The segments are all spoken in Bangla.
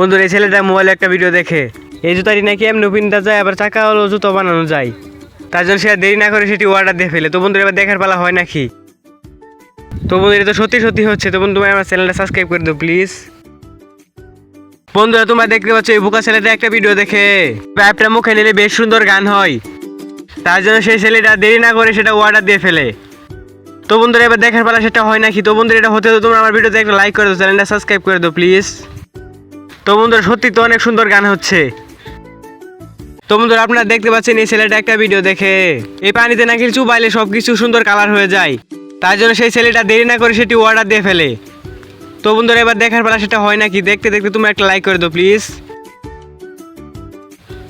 বন্ধুরা, এই ছেলেটা মোবাইলে একটা ভিডিও দেখে। এই জুতাটি নাকি এমনি পিনটা যায়, আবার চাকা হলো জুতো বানানো যায়। তার জন্য সে দেরি না করে সেটি অর্ডার দিয়ে ফেলে। তো বন্ধুরা, এবার দেখার পালা হয় নাকি? তো বন্ধু এটা তো সত্যি সত্যি হচ্ছে। তো বন্ধু আমার চ্যানেলটা সাবস্ক্রাইব করে দাও প্লিজ বন্ধুরা, তোমরা দেখতে পাচ্ছ, এই বুকা ছেলেটা একটা ভিডিও দেখে। পাইপটা মুখে নিলে বেশ সুন্দর গান হয়। তার জন্য সেই ছেলেটা দেরি না করে সেটা অর্ডার দিয়ে ফেলে। তো বন্ধুরা, এবার দেখার পালা সেটা হয় নাকি? তো বন্ধুরা, এটা হতে তো তোমরা আমার ভিডিওতে একটা লাইক করে দাও চ্যানেলটা সাবস্ক্রাইব করে দাও প্লিজ তো বন্ধুরা, সত্যি তো অনেক সুন্দর গান হচ্ছে। তো বন্ধুরা, আপনারা দেখতে পাচ্ছেন এই ছেলেটা একটা ভিডিও দেখে। এই পানিতে নাকি চুবাইলে সব কিছু সুন্দর কালার হয়ে যায়। তার জন্য সেই ছেলেটা দেরি না করে সেটি অর্ডার দিয়ে ফেলে। তো বন্ধুরা, এবার দেখার পালা সেটা হয় নাকি? দেখতে দেখতে তুমি একটা লাইক করে দাও প্লিজ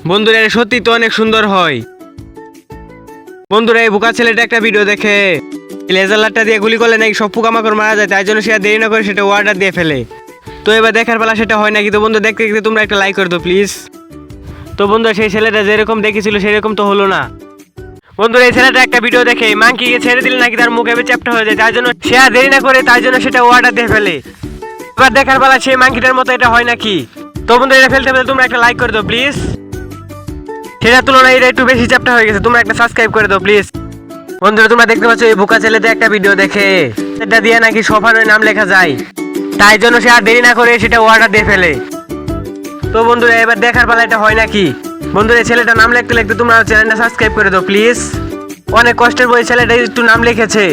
বন্ধুরা সত্যি তো অনেক সুন্দর হয়। বন্ধুরা, এই বোকা ছেলেটা একটা ভিডিও দেখে। লেজার লাটটা দিয়ে গুলি করলে নাকি সব পোকামাকড় মারা যায়, তাই জন্য সে দেরি না করে সেটা অর্ডার দিয়ে ফেলে। তো এবার দেখার পালা সেটা হয় নাকি? তো বন্ধু, দেখতে দেখতে তোমরা একটা লাইক করে দাও প্লিজ তো বন্ধু, সেই ছেলেটা যেরকম দেখেছিল, সেরকম তো হলো না। বন্ধুরা এই ছেলেটা একটা ভিডিও দেখে মাংকিকে ছেড়ে দিলে নাকি তার মুখে চ্যাপ্টা হয়ে যায়? তার জন্য সে আর দেরি না করে, তার জন্য সেটা অর্ডার দিয়ে ফেলে। এবার দেখার পালা সেই মাংকিটার মতো এটা হয় নাকি? তো বন্ধু, এটা ফেলতে ফেলতে তোমরা একটা লাইক করে দাও প্লিজ সেটার তুলনায় এটা একটু বেশি চ্যাপ্টা হয়ে গেছে, তোমরা একটা সাবস্ক্রাইব করে দাও প্লিজ বন্ধুরা, তোমরা দেখতে পাচ্ছ, এই বোকা ছেলেতে একটা ভিডিও দেখে। এটা দিয়ে নাকি সোফানোর নাম লেখা যায়। তাই জন্য সে আর দেরি না করে সেটা অর্ডার দিয়ে ফেলে। তো বন্ধুরা, এবার দেখার পালা এটা হয় নাকি? বন্ধুরা ছেলেটা নাম লিখতে লিখতে তোমরা চ্যানেলটা সাবস্ক্রাইব করে দাও প্লিজ অনেক কষ্টের বই ছেলেটা একটু নাম লিখেছে।